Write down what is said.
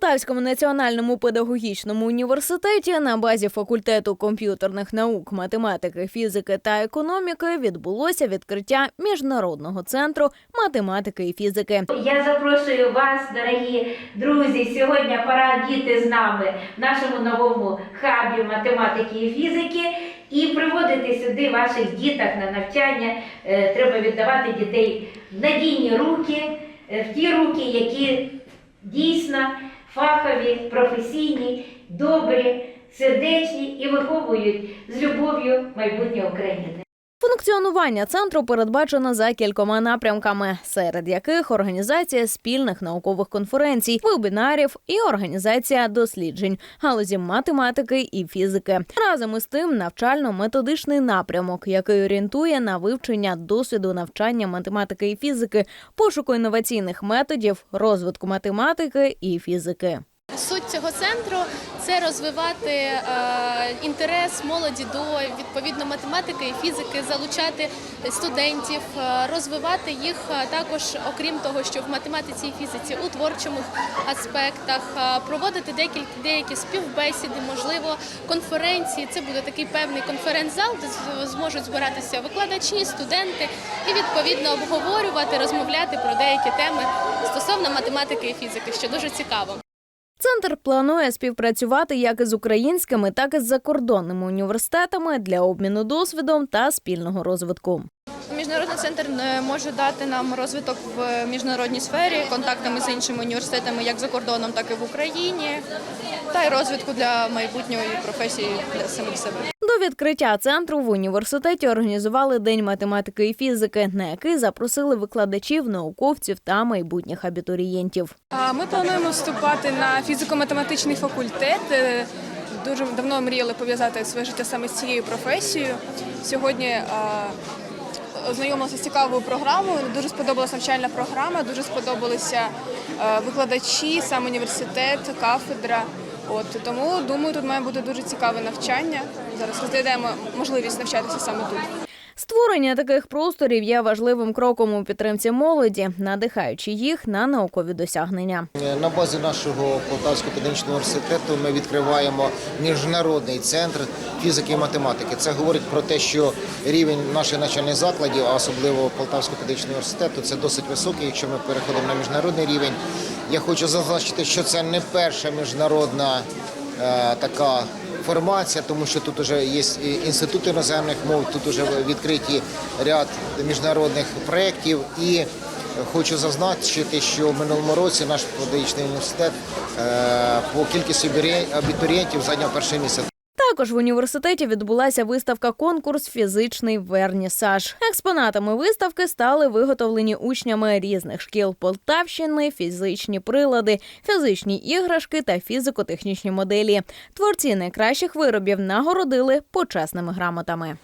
Полтавському національному педагогічному університеті на базі факультету комп'ютерних наук, математики, фізики та економіки відбулося відкриття міжнародного центру математики і фізики. Я запрошую вас, дорогі друзі. Сьогодні пора діти з нами в нашому новому хабі математики і фізики і приводити сюди ваших діток на навчання. Е, Треба віддавати дітей в надійні руки, е, в ті руки, які дійсно фахові, професійні, добрі, сердечні і виховують з любов'ю майбутнє України. Функціонування центру передбачено за кількома напрямками, серед яких організація спільних наукових конференцій, вебінарів і організація досліджень галузі математики і фізики. Разом із тим навчально-методичний напрямок, який орієнтує на вивчення досвіду навчання математики і фізики, пошуку інноваційних методів, розвитку математики і фізики. Суть цього центру це розвивати е, інтерес молоді до відповідно математики і фізики, залучати студентів, е, розвивати їх е, також, окрім того, що в математиці і фізиці у творчому аспектах, проводити деякі, деякі співбесіди, можливо, конференції. Це буде такий певний конференц-зал, де зможуть збиратися викладачі, студенти і відповідно обговорювати, розмовляти про деякі теми стосовно математики і фізики, що дуже цікаво. Центр планує співпрацювати як із українськими, так і з закордонними університетами для обміну досвідом та спільного розвитку. Міжнародний центр е, може дати нам розвиток в міжнародній сфері, контактами з іншими університетами, як за кордоном, так і в Україні, та й розвитку для майбутньої професії для самих себе. До відкриття центру в університеті організували День математики і фізики, на який запросили викладачів, науковців та майбутніх абітурієнтів. Ми плануємо вступати на фізико-математичний факультет. Е, Дуже давно мріяли пов'язати своє життя саме з цією професією. Сьогодні ознайомилася з цікавою програмою. Дуже сподобалася навчальна програма, дуже сподобалися викладачі, сам університет, кафедра. От тому думаю, тут має бути дуже цікаве навчання. Зараз розглядаємо можливість навчатися саме тут. Створення таких просторів є важливим кроком у підтримці молоді, надихаючи їх на наукові досягнення. На базі нашого Полтавського педагогічного університету ми відкриваємо міжнародний центр фізики і математики. Це говорить про те, що рівень наших навчальних закладів, а особливо Полтавського педагогічного університету, це досить високий, якщо ми переходимо на міжнародний рівень. Я хочу зазначити, що це не перша міжнародна е, така формація, тому що тут вже є інститут іноземних мов, тут вже відкриті ряд міжнародних проєктів і Хочу зазначити, що в минулому році наш педагогічний університет е, по кількості абітурієнтів зайняв перше місце. Також в університеті відбулася виставка конкурс Фізичний вернісаж. Експонатами виставки стали виготовлені учнями різних шкіл Полтавщини, фізичні прилади, фізичні іграшки та фізико-технічні моделі. Творці найкращих виробів нагородили почесними грамотами.